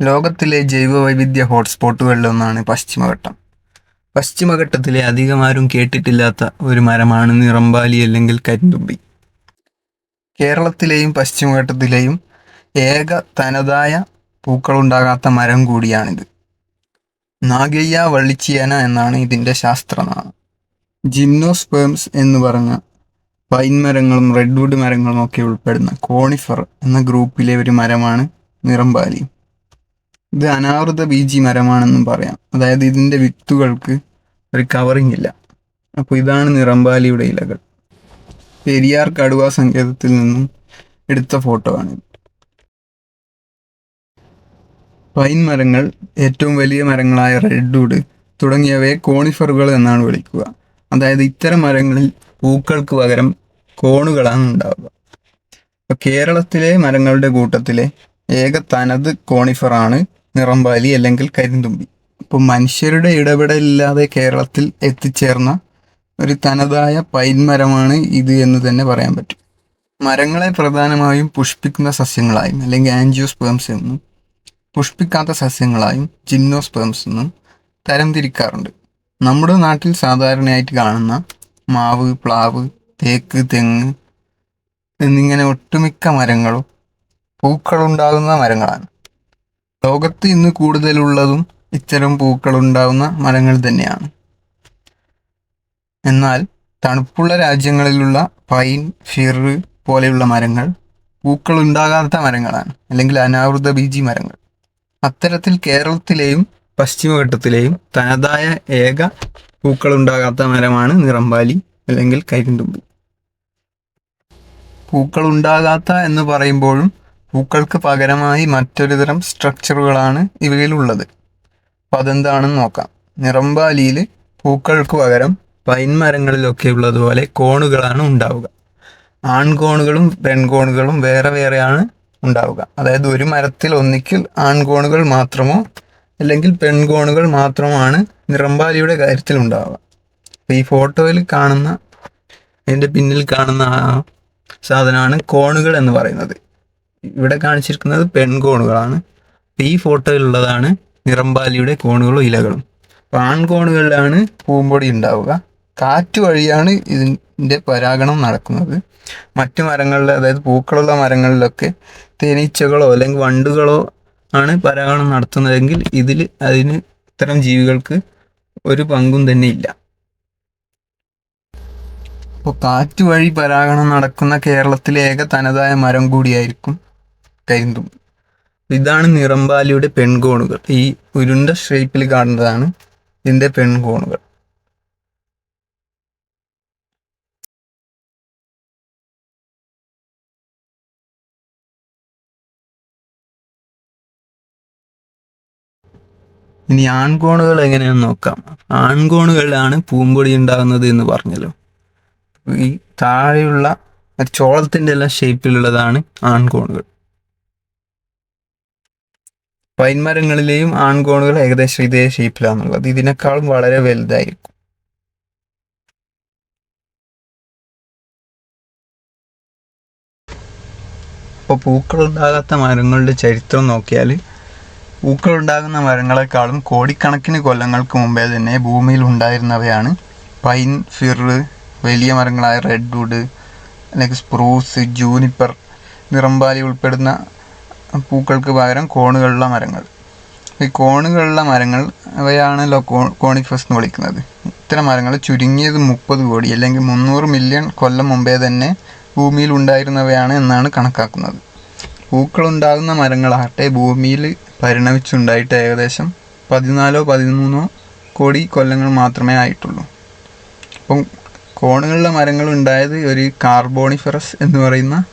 ലോകത്തിലെ ജൈവവൈവിധ്യ ഹോട്ട്സ്പോട്ടുകളിലൊന്നാണ് പശ്ചിമഘട്ടം. പശ്ചിമഘട്ടത്തിലെ അധികമാരും കേട്ടിട്ടില്ലാത്ത ഒരു മരമാണ് നിറമ്പാലി അല്ലെങ്കിൽ കരിന്തുമ്പി. കേരളത്തിലെയും പശ്ചിമഘട്ടത്തിലെയും ഏക തനതായ പൂക്കളുണ്ടാകാത്ത മരം കൂടിയാണിത്. നാഗയ്യ വള്ളിച്ചിയന എന്നാണ് ഇതിന്റെ ശാസ്ത്രനാമം. ജിംനോസ്പേംസ് എന്ന് പറഞ്ഞ പൈൻ മരങ്ങളും റെഡ്വുഡ് മരങ്ങളും ഒക്കെ ഉൾപ്പെടുന്ന കോണിഫർ എന്ന ഗ്രൂപ്പിലെ ഒരു മരമാണ് നിറമ്പാലി ഇത് അനാവൃത ബീജി മരമാണെന്നും പറയാം. അതായത് ഇതിന്റെ വിത്തുകൾക്ക് ഒരു കവറിങ് ഇല്ല. അപ്പോൾ ഇതാണ് നിറമ്പാലിയുടെ ഇലകൾ. പെരിയാർ കടുവ സങ്കേതത്തിൽ നിന്നും എടുത്ത ഫോട്ടോ ആണ് പൈൻ മരങ്ങൾ ഏറ്റവും വലിയ മരങ്ങളായ റെഡ്വുഡ് തുടങ്ങിയവയെ കോണിഫറുകൾ എന്നാണ് വിളിക്കുക. അതായത് ഇത്തരം മരങ്ങളിൽ പൂക്കൾക്ക് പകരം കോണുകളാണ് ഉണ്ടാവുക. കേരളത്തിലെ മരങ്ങളുടെ കൂട്ടത്തിലെ ഏക തനത് കോണിഫറാണ് നിറമ്പാലി അല്ലെങ്കിൽ കരിന്തുമ്പി. ഇപ്പോൾ മനുഷ്യരുടെ ഇടപെടലില്ലാതെ കേരളത്തിൽ എത്തിച്ചേർന്ന ഒരു തനതായ പൈൻ മരമാണ് ഇത് എന്ന് തന്നെ പറയാൻ പറ്റും. മരങ്ങളെ പ്രധാനമായും പുഷ്പിക്കുന്ന സസ്യങ്ങളായും അല്ലെങ്കിൽ ആൻജിയോസ്പേംസ് എന്നും പുഷ്പിക്കാത്ത സസ്യങ്ങളായും ജിംനോസ്പേംസ് എന്നും തരംതിരിക്കാറുണ്ട്. നമ്മുടെ നാട്ടിൽ സാധാരണയായിട്ട് കാണുന്ന മാവ് പ്ലാവ് തേക്ക് തെങ്ങ് എന്നിങ്ങനെ ഒട്ടുമിക്ക മരങ്ങളും പൂക്കളുണ്ടാകുന്ന മരങ്ങളാണ്. ലോകത്ത് ഇന്ന് കൂടുതലുള്ളതും ഇത്തരം പൂക്കളുണ്ടാകുന്ന മരങ്ങൾ തന്നെയാണ്. എന്നാൽ തണുപ്പുള്ള രാജ്യങ്ങളിലുള്ള പൈൻ ഫിർ പോലെയുള്ള മരങ്ങൾ പൂക്കൾ ഉണ്ടാകാത്ത മരങ്ങളാണ് അല്ലെങ്കിൽ അനാവൃത ബീജി മരങ്ങൾ. അത്തരത്തിൽ കേരളത്തിലെയും പശ്ചിമഘട്ടത്തിലെയും തനതായ ഏക പൂക്കളുണ്ടാകാത്ത മരമാണ് നിറമ്പാലി അല്ലെങ്കിൽ കരിന്തുമ്പി. പൂക്കളുണ്ടാകാത്ത എന്ന് പറയുമ്പോഴും പൂക്കൾക്ക് പകരമായി മറ്റൊരു തരം സ്ട്രക്ചറുകളാണ് ഇവയിലുള്ളത്. അപ്പം അതെന്താണെന്ന് നോക്കാം. നിറമ്പാലിയിൽ പൂക്കൾക്ക് പകരം പൈൻ മരങ്ങളിലൊക്കെ ഉള്ളതുപോലെ കോണുകളാണ് ഉണ്ടാവുക. ആൺകോണുകളും പെൺകോണുകളും വേറെ വേറെയാണ് ഉണ്ടാവുക. അതായത് ഒരു മരത്തിൽ ഒന്നിക്കിൽ ആൺകോണുകൾ മാത്രമോ അല്ലെങ്കിൽ പെൺകോണുകൾ മാത്രമാണ് നിറമ്പാലിയുടെ കാര്യത്തിൽ ഉണ്ടാവുക. ഈ ഫോട്ടോയിൽ കാണുന്ന അതിന്റെ പിന്നിൽ കാണുന്ന ആ സാധനമാണ് കോണുകൾ എന്ന് പറയുന്നത്. ഇവിടെ കാണിച്ചിരിക്കുന്നത് പെൺകോണുകളാണ്. ഈ ഫോട്ടോയിലുള്ളതാണ് നിറമ്പാലിയുടെ കോണുകളും ഇലകളും. അപ്പോൾ ആൺകോണുകളിലാണ് പൂമ്പൊടി ഉണ്ടാവുക. കാറ്റ് വഴിയാണ് ഇതിന്റെ പരാഗണം നടക്കുന്നത്. മറ്റു മരങ്ങളിൽ അതായത് പൂക്കളുള്ള മരങ്ങളിലൊക്കെ തേനീച്ചകളോ അല്ലെങ്കിൽ വണ്ടുകളോ ആണ് പരാഗണം നടത്തുന്നതെങ്കിൽ ഇതിൽ അതിന് ഇത്തരം ജീവികൾക്ക് ഒരു പങ്കും തന്നെ ഇല്ല. അപ്പോൾ കാറ്റ് വഴി പരാഗണം നടക്കുന്ന കേരളത്തിലെ ഏക തനതായ മരം കൂടിയായിരിക്കും കരിന്തും ഇതാണ് നിറമ്പാലിയുടെ പെൺകോണുകൾ. ഈ ഉരുണ്ട ഷേപ്പിൽ കാണുന്നതാണ് ഇതിന്റെ പെൺകോണുകൾ. ഇനി ആൺകോണുകൾ എങ്ങനെയാണെന്ന് നോക്കാം. ആൺകോണുകളിലാണ് പൂമ്പൊടി ഉണ്ടാകുന്നത് എന്ന് പറഞ്ഞല്ലോ. ഈ താഴെയുള്ള ചോളത്തിന്റെ എല്ലാം ഷേപ്പിലുള്ളതാണ് ആൺകോണുകൾ. പൈൻമരങ്ങളിലെയും ആൺകോണുകൾ ഏകദേശം ഇതേ ഷേപ്പിലാണുള്ളത്. ഇതിനേക്കാളും വളരെ വലുതായിരിക്കും. അപ്പോൾ പൂക്കളുണ്ടാകാത്ത മരങ്ങളുടെ ചരിത്രം നോക്കിയാൽ പൂക്കളുണ്ടാകുന്ന മരങ്ങളെക്കാളും കോടിക്കണക്കിന് കൊല്ലങ്ങൾക്ക് മുമ്പേ തന്നെ ഭൂമിയിൽ ഉണ്ടായിരുന്നവയാണ് പൈൻ ഫിർ വലിയ മരങ്ങളായ റെഡ്വുഡ് അല്ലെങ്കിൽ സ്പ്രൂസ് ജൂനിപ്പർ നിറമ്പാലി ഉൾപ്പെടുന്ന പൂക്കൾക്ക് പകരം കോണുകളുള്ള മരങ്ങൾ. ഈ കോണുകളുള്ള മരങ്ങൾ അവയാണല്ലോ കോ കോണിഫസ് എന്ന് വിളിക്കുന്നത്. ഇത്തരം മരങ്ങൾ ചുരുങ്ങിയത് മുപ്പത് കോടി അല്ലെങ്കിൽ മുന്നൂറ് മില്യൺ കൊല്ലം മുമ്പേ തന്നെ ഭൂമിയിൽ ഉണ്ടായിരുന്നവയാണ് എന്നാണ് കണക്കാക്കുന്നത്. പൂക്കളുണ്ടാകുന്ന മരങ്ങളാകട്ടെ ഭൂമിയിൽ പരിണമിച്ചുണ്ടായിട്ട് ഏകദേശം പതിനാലോ പതിമൂന്നോ കോടി കൊല്ലങ്ങൾ മാത്രമേ ആയിട്ടുള്ളൂ. അപ്പം കോണുകളുള്ള മരങ്ങൾ ഉണ്ടായത് ഒരു കാർബോണിഫറസ് എന്ന് പറയുന്ന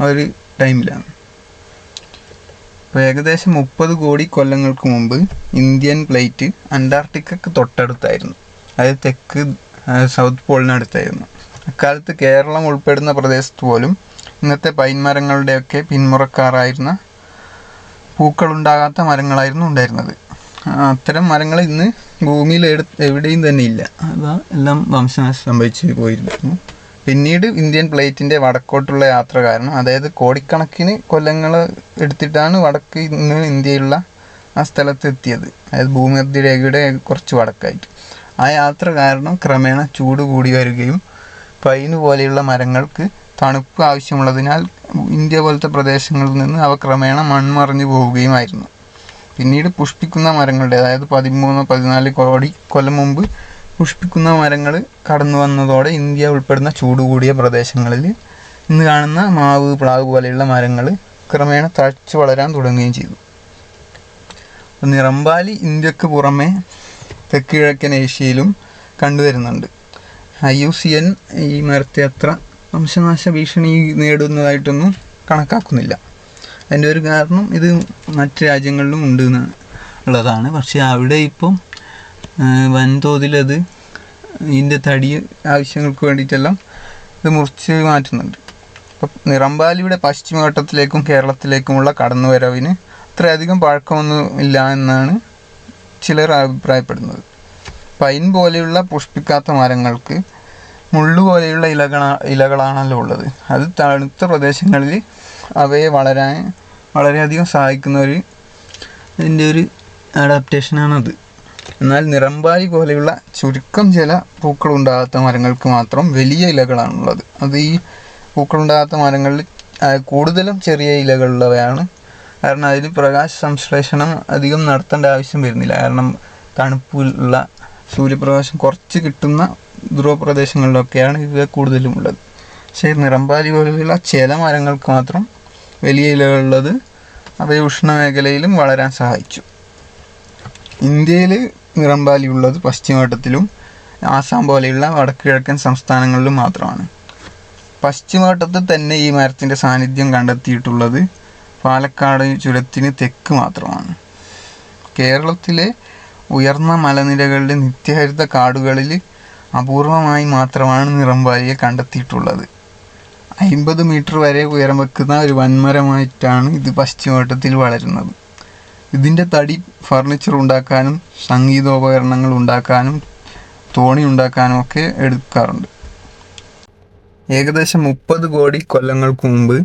ഒരു ടൈമിലാണ്. അപ്പോൾ ഏകദേശം മുപ്പത് കോടി കൊല്ലങ്ങൾക്ക് മുമ്പ് ഇന്ത്യൻ പ്ലേറ്റ് അന്റാർട്ടിക്കക്ക് തൊട്ടടുത്തായിരുന്നു. അതായത് തെക്ക് സൗത്ത് പോളിനടുത്തായിരുന്നു അക്കാലത്ത് കേരളം ഉൾപ്പെടുന്ന പ്രദേശത്ത് പോലും ഇന്നത്തെ പൈൻ മരങ്ങളുടെയൊക്കെ പിന്മുറക്കാറായിരുന്ന പൂക്കളുണ്ടാകാത്ത മരങ്ങളായിരുന്നു ഉണ്ടായിരുന്നത്. അത്തരം മരങ്ങൾ ഇന്ന് ഭൂമിയിൽ എവിടെയും തന്നെ ഇല്ല. അതാ എല്ലാം വംശനാശം സംഭവിച്ചു പോയിരുന്നു. പിന്നീട് ഇന്ത്യൻ പ്ലേറ്റിന്റെ വടക്കോട്ടുള്ള യാത്ര കാരണം അതായത് കോടിക്കണക്കിന് കൊല്ലങ്ങൾ എടുത്തിട്ടാണ് വടക്ക് ഇന്ന് ഇന്ത്യയിലുള്ള ആ സ്ഥലത്ത് എത്തിയത്. അതായത് ഭൂമധ്യരേഖയുടെ കുറച്ച് വടക്കായിട്ട്. ആ യാത്ര കാരണം ക്രമേണ ചൂട് കൂടി വരികയും പൈന് പോലെയുള്ള മരങ്ങൾക്ക് തണുപ്പ് ആവശ്യമുള്ളതിനാൽ ഇന്ത്യ പോലത്തെ പ്രദേശങ്ങളിൽ നിന്ന് അവ ക്രമേണ മൺമറഞ്ഞു പോവുകയുമായിരുന്നു. പിന്നീട് പുഷ്പിക്കുന്ന മരങ്ങളുടെ അതായത് പതിമൂന്ന് പതിനാല് കോടി കൊല്ലം മുമ്പ് പുഷ്പിക്കുന്ന മരങ്ങൾ കടന്നു വന്നതോടെ ഇന്ത്യ ഉൾപ്പെടുന്ന ചൂട് കൂടിയ പ്രദേശങ്ങളിൽ ഇന്ന് കാണുന്ന മാവ് പ്ലാവ് പോലെയുള്ള മരങ്ങൾ ക്രമേണ തഴച്ചു വളരാൻ തുടങ്ങുകയും ചെയ്തു. നിറമ്പാലി ഇന്ത്യയ്ക്ക് പുറമെ തെക്ക് കിഴക്കൻ ഏഷ്യയിലും കണ്ടുവരുന്നുണ്ട്. ഐ യു സി എൻ ഈ മരത്തെ അത്ര വംശനാശ ഭീഷണി നേടുന്നതായിട്ടൊന്നും കണക്കാക്കുന്നില്ല. അതിന്റെ ഒരു കാരണം ഇത് മറ്റ് രാജ്യങ്ങളിലും ഉണ്ട് ഉള്ളതാണ്. പക്ഷേ അവിടെ ഇപ്പം അത് ഇതിന്റെ തടി ആവശ്യങ്ങൾക്ക് വേണ്ടിയിട്ടെല്ലാം ഇത് മുറിച്ച് മാറ്റുന്നുണ്ട്. അപ്പം നിറമ്പാലിയുടെ പശ്ചിമഘട്ടത്തിലേക്കും കേരളത്തിലേക്കുമുള്ള കടന്നുവരവിന് അത്രയധികം പഴക്കമൊന്നും ഇല്ല എന്നാണ് ചിലർ അഭിപ്രായപ്പെടുന്നത്. പൈൻ പോലെയുള്ള പുഷ്പിക്കാത്ത മരങ്ങൾക്ക് മുള്ളു പോലെയുള്ള ഇലകള ഇലകളാണല്ലോ ഉള്ളത്. അത് തണുത്ത പ്രദേശങ്ങളിൽ അവയെ വളരാൻ വളരെയധികം സഹായിക്കുന്ന ഒരു അതിന്റെ ഒരു അഡാപ്റ്റേഷനാണത് എന്നാൽ നിറമ്പാലി പോലെയുള്ള ചുരുക്കം ചില പൂക്കളുണ്ടാകാത്ത മരങ്ങൾക്ക് മാത്രം വലിയ ഇലകളാണുള്ളത്. അത് ഈ പൂക്കളുണ്ടാകാത്ത മരങ്ങളിൽ കൂടുതലും ചെറിയ ഇലകളുള്ളവയാണ്. കാരണം അതിന് പ്രകാശ സംശ്ലേഷണം അധികം നടത്തേണ്ട ആവശ്യം വരുന്നില്ല. കാരണം തണുപ്പുള്ള സൂര്യപ്രകാശം കുറച്ച് കിട്ടുന്ന ധ്രുവപ്രദേശങ്ങളിലൊക്കെയാണ് ഇവ കൂടുതലും ഉള്ളത്. പക്ഷേ നിറമ്പാലി പോലെയുള്ള ചില മരങ്ങൾക്ക് മാത്രം വലിയ ഇലകളുള്ളത് അവയെ ഉഷ്ണമേഖലയിലും വളരാൻ സഹായിച്ചു. ഇന്ത്യയിൽ നിറമ്പാലി ഉള്ളത് പശ്ചിമഘട്ടത്തിലും ആസാം പോലെയുള്ള വടക്ക് കിഴക്കൻ സംസ്ഥാനങ്ങളിലും മാത്രമാണ്. പശ്ചിമഘട്ടത്തിൽ തന്നെ ഈ മരത്തിന്റെ സാന്നിധ്യം കണ്ടെത്തിയിട്ടുള്ളത് പാലക്കാട് ചുരത്തിന് തെക്ക് മാത്രമാണ്. കേരളത്തിലെ ഉയർന്ന മലനിരകളിലെ നിത്യഹരിത കാടുകളിൽ അപൂർവമായി മാത്രമാണ് നിറമ്പാലിയെ കണ്ടെത്തിയിട്ടുള്ളത്. അമ്പത് മീറ്റർ വരെ ഉയരം വെക്കുന്ന ഒരു വൻമരമായിട്ടാണ് ഇത് പശ്ചിമഘട്ടത്തിൽ വളരുന്നത്. ഇതിന്റെ തടി ഫർണിച്ചർ ഉണ്ടാക്കാനും സംഗീതോപകരണങ്ങൾ ഉണ്ടാക്കാനും തോണി ഉണ്ടാക്കാനും ഒക്കെ എടുക്കാറുണ്ട്. ഏകദേശം മുപ്പത് കോടി കൊല്ലങ്ങൾക്ക് മുമ്പ്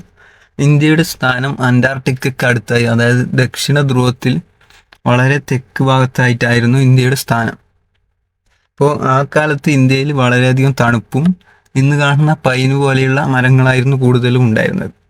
ഇന്ത്യയുടെ സ്ഥാനം അന്റാർട്ടിക്കയ്ക്ക് അടുത്തായി അതായത് ദക്ഷിണ ധ്രുവത്തിൽ വളരെ തെക്ക് ഭാഗത്തായിട്ടായിരുന്നു ഇന്ത്യയുടെ സ്ഥാനം. അപ്പോൾ ആ കാലത്ത് ഇന്ത്യയിൽ വളരെയധികം തണുപ്പും ഇന്ന് കാണുന്ന പൈന് പോലെയുള്ള മരങ്ങളായിരുന്നു കൂടുതലും ഉണ്ടായിരുന്നത്.